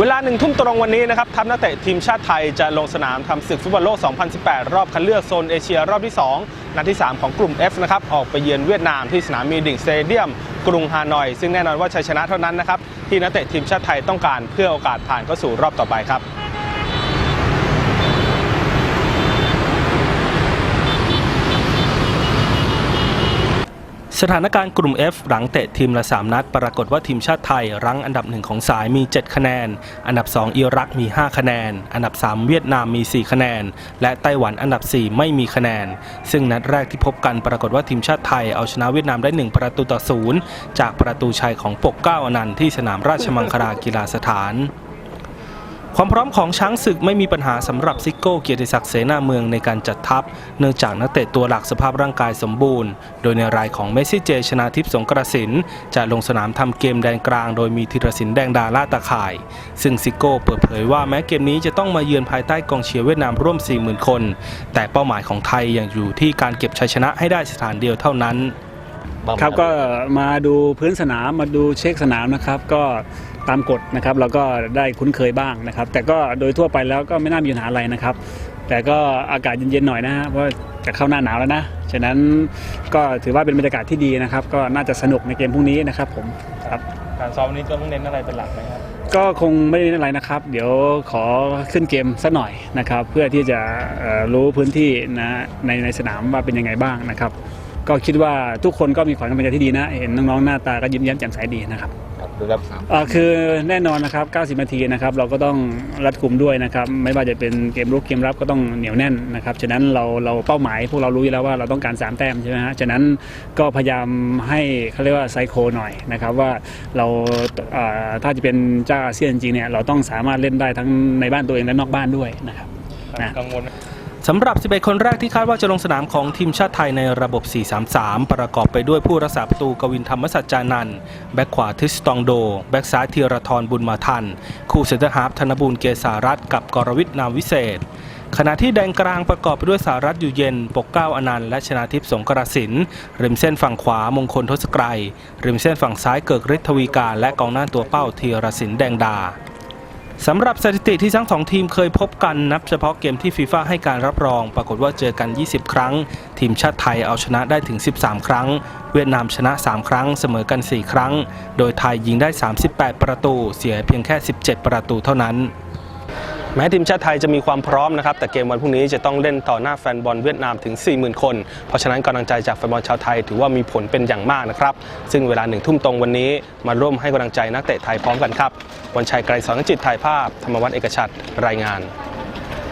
เวลาหนึ่งทุ่มตรงวันนี้นะครับทัพนักเตะทีมชาติไทยจะลงสนามทำศึกฟุตบอลโลก 2018 รอบคัดเลือกโซนเอเชียรอบที่ 2 นัดที่ 3 ของกลุ่ม F นะครับออกไปเยือนเวียดนามที่สนามมีดิ่งสเตเดียมกรุงฮานอย ซึ่งแน่นอนว่าชัยชนะเท่านั้นนะครับที่นักเตะทีมชาติไทยต้องการเพื่อโอกาสผ่านเข้าสู่รอบต่อไปครับ สถานการณ์กลุ่ม F หลังเตะทีมละ 3 นัด ปรากฏว่าทีมชาติไทย รั้งอันดับหนึ่งของสายมี 7 คะแนน อันดับ 2 อิรักมี 5 คะแนน อันดับ 3 เวียดนามมี 4 คะแนน และไต้หวันอันดับ 4 ไม่มีคะแนน ซึ่งนัดแรกที่พบกันปรากฏว่าทีมชาติไทยเอาชนะเวียดนามได้ 1 ประตูต่อศูนย์จากประตูชัยของปกเก้าอนันต์ที่สนามราชมังคลากีฬาสถาน ความพร้อมของช้างศึกไม่มีปัญหาสำหรับซิโก้เกียรติศักดิ์เสนาเมืองในการจัดทัพ เนื่องจากนักเตะตัวหลักสภาพร่างกายสมบูรณ์ โดยในรายของเมสซี่เจชนาทิพย์สงกระสินจะลงสนามทำเกมแดนกลาง โดยมีธีรศิลปแดงดาล่าตาข่าย ซึ่งซิโก้เปิดเผยว่าแม้เกมนี้จะต้องมาเยือนภายใต้กองเชียร์เวียดนามร่วม 40,000 คน แต่เป้าหมายของไทยยังอยู่ที่การเก็บชัยชนะให้ได้สถานเดียวเท่านั้นครับก็มาดูพื้นสนามมาดูเช็คสนามนะครับ ก็ ตามกฎนะครับเราก็ได้คุ้นเคยบ้างนะครับ แต่ก็โดยทั่วไปแล้วก็ไม่น่ามีปัญหาอะไรนะครับ แต่ก็อากาศเย็นๆหน่อยนะฮะเพราะจะเข้าหน้าหนาวแล้วนะฉะนั้นก็ถือว่าเป็นบรรยากาศที่ดีนะครับ ก็น่าจะสนุกในเกมพรุ่งนี้นะครับผมครับการซ้อมนี้ต้องเน้นอะไรเป็นหลักไหมครับก็คงไม่ได้อะไรนะครับ เดี๋ยวขอขึ้นเกมสักหน่อยนะครับ เพื่อที่จะเอ่อรู้พื้นที่นะในในสนามว่าเป็นยังไงบ้างนะครับ ก็คิดว่าทุกคนก็มีขวัญกำลังใจที่ดีนะ เห็นน้องๆหน้าตาก็ยิ้มแย้มแจ่มใสดีนะครับดูครับเอ่อคือแน่นอนนะครับ 90 นาทีนะครับเราก็ต้องรัดกุมด้วยนะครับ ไม่ว่าจะเป็นเกมรุกเกมรับก็ต้องเหนียวแน่นนะครับฉะนั้นเราเราเป้าหมายพวกเรารู้อยู่แล้วว่าเราต้องการ 3 แต้มใช่ไหมฮะฉะนั้นก็พยายามให้เขาเรียกว่าไซโคหน่อยนะครับว่าเราเอ่อถ้าจะเป็นเจ้าอาเซียนจริงๆเนี่ยเราต้องสามารถเล่นได้ทั้งในบ้านตัวเองและนอกบ้านด้วยนะครับนะ กังวล สำหรับ 11 คนแรกที่คาดว่าจะลงสนามของทีมชาติไทยในระบบ 4-3-3 ประกอบไปด้วยผู้รักษาประตูกวินธรรมสัจจานันท์แบ็คขวาทิสตองโด แบ็คซ้ายธีรทรบุญมาทัน คู่เซนเตอร์ฮาร์ฟธนบุญเกษารัตน์กับกรวิทย์นามวิเศษ ขณะที่แดนกลางประกอบไปด้วยสารัตน์อยู่เย็น ปกเก้าอนันต์และชนาทิพย์สงกรสินริมเส้นฝั่งขวามงคลทศกรัยริมเส้นฝั่งซ้ายเกิกฤทธวีการและกองหน้าตัวเป้าธีรศิลปแดงดา สำหรับสถิติที่ทั้งสองทีมเคยพบกันนับเฉพาะเกมที่ฟีฟ่าให้การรับรอง ปรากฏว่าเจอกัน 20 ครั้ง ทีมชาติไทยเอาชนะได้ถึง 13 ครั้ง เวียดนามชนะ 3 ครั้ง เสมอกัน 4 ครั้ง โดยไทยยิงได้ 38 ประตู เสียเพียงแค่ 17 ประตูเท่านั้น แม้ทีมชาติไทยจะมีความพร้อมนะครับ แต่เกมวันพรุ่งนี้จะต้องเล่นต่อหน้าแฟนบอลเวียดนามถึง 40,000 คน เพราะฉะนั้นกำลังใจจากแฟนบอลชาวไทยถือว่ามีผลเป็นอย่างมากนะครับ ซึ่งเวลาหนึ่งทุ่มตรงวันนี้ มาร่วมให้กำลังใจนักเตะไทยพร้อมกันครับวันชัยไกรสอนจิตถ่ายภาพ ธรรมวัฒน์เอกชัดรายงาน